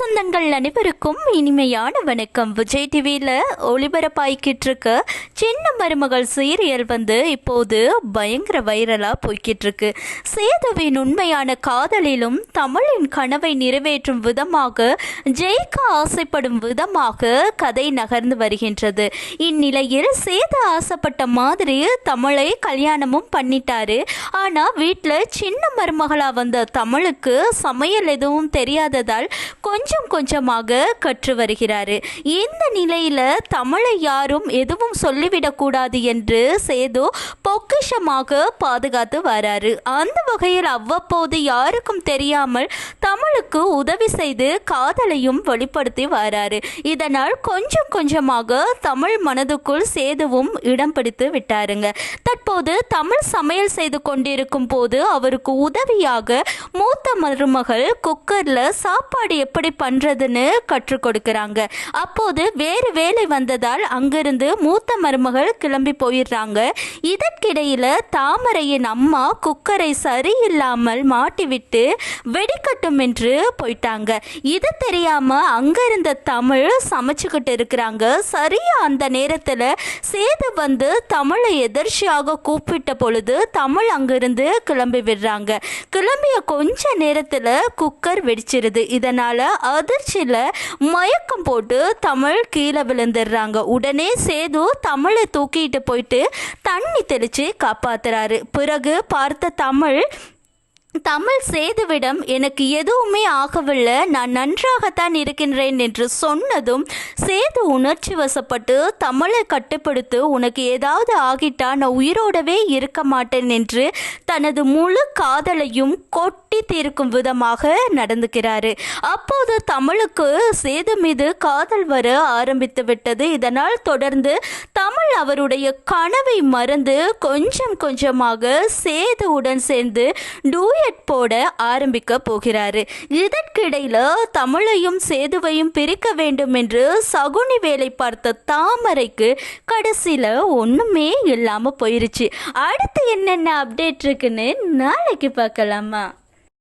சொந்தங்கள் அனைவருக்கும் இனிமையான வணக்கம். விஜய் டிவியில் ஒளிபரப்பாய்கிட்டு இருக்க சின்ன மருமகள் சீரியல் வந்து இப்போது பயங்கர வைரலாக போய்கிட்டு இருக்கு சேதுவின் உண்மையான காதலிலும் தமிழின் கனவை நிறைவேற்றும் விதமாக ஜெயிக்க ஆசைப்படும் விதமாக கதை நகர்ந்து வருகின்றது. இந்நிலையில் சேது ஆசைப்பட்ட மாதிரி தமிழை கல்யாணமும் பண்ணிட்டாரு. ஆனால் வீட்டில் சின்ன மருமகளாக வந்த தமிழுக்கு சமையல் எதுவும் தெரியாததால் கொஞ்சம் கொஞ்சம் கொஞ்சமாக கற்று வருகிறாரு. இந்த நிலையில தமிழை யாரும் எதுவும் சொல்லிவிடக்கூடாது என்று சேது பொக்கிஷமாக பாதுகாத்து வராரு. அந்த வகையில் அவ்வப்போது யாருக்கும் தெரியாமல் தமிழுக்கு உதவி செய்து காதலையும் வெளிப்படுத்தி வராரு. இதனால் கொஞ்சம் கொஞ்சமாக தமிழ் மனதுக்குள் சேதுவும் இடம் பிடித்து விட்டாருங்க. தற்போது தமிழ் சமையல் செய்து கொண்டிருக்கும் போது அவருக்கு உதவியாக மூத்த மருமகள் குக்கர்ல சாப்பாடு எப்படி பண்றதுன்னு கற்றுக் கொடுக்கறாங்க. அப்போது வேறு வேலை வந்ததால் அங்கிருந்து மூத்த மருமகள் கிளம்பி போயிடுறாங்க. இதற்கிடையில தாமரையின் அம்மா குக்கரை சரியில்லாமல் மாட்டிவிட்டு வெடிக்கட்டும் என்று போயிட்டாங்க. இது தெரியாம அங்க இருந்த தமிழ் சமைச்சுக்கிட்டு இருக்கிறாங்க. சரியா அந்த நேரத்துல சேது வந்து தமிழை எதிர்ச்சியாக கூப்பிட்ட பொழுது தமிழ் அங்கிருந்து கிளம்பி விடுறாங்க. கிளம்பிய கொஞ்ச நேரத்துல குக்கர் வெடிச்சிருது. இதனால அதிர்ச்சியில மயக்கம் போட்டு தமிழ் கீழே விழுந்துடுறாங்க. உடனே சேது தமிழை தூக்கிட்டு போயிட்டு தண்ணி தெளிச்சு காப்பாத்துறாரு. பிறகு பார்த்த தமிழ் தமிழ் சேதுவிடம் எனக்கு எதுவுமே ஆகவில்லை. நான் நன்றாகத்தான் இருக்கின்றேன் என்று சொன்னதும் சேது உணர்ச்சி வசப்பட்டு தமிழை கட்டுப்படுத்து உனக்கு ஏதாவது ஆகிட்டா நான் உயிரோடவே இருக்க மாட்டேன் என்று தனது முழு காதலையும் கொட்டி தீர்க்கும் விதமாக நடந்துக்கிறாரு. அப்போது தமிழுக்கு சேது மீது காதல் வர ஆரம்பித்து விட்டது. இதனால் தொடர்ந்து அவள் அவருடைய கனவை மறந்து கொஞ்சம் கொஞ்சமாக சேதுவுடன் சேர்ந்து டூயட் போட ஆரம்பிக்க போகிறாரு. இதற்கிடையில தமிழையும் சேதுவையும் பிரிக்க வேண்டும் என்று சகுனி வேலை பார்த்த தாமரைக்கு கடைசியில ஒண்ணுமே இல்லாம போயிருச்சு. அடுத்து என்னென்ன அப்டேட் இருக்குன்னு நாளைக்கு பார்க்கலாமா?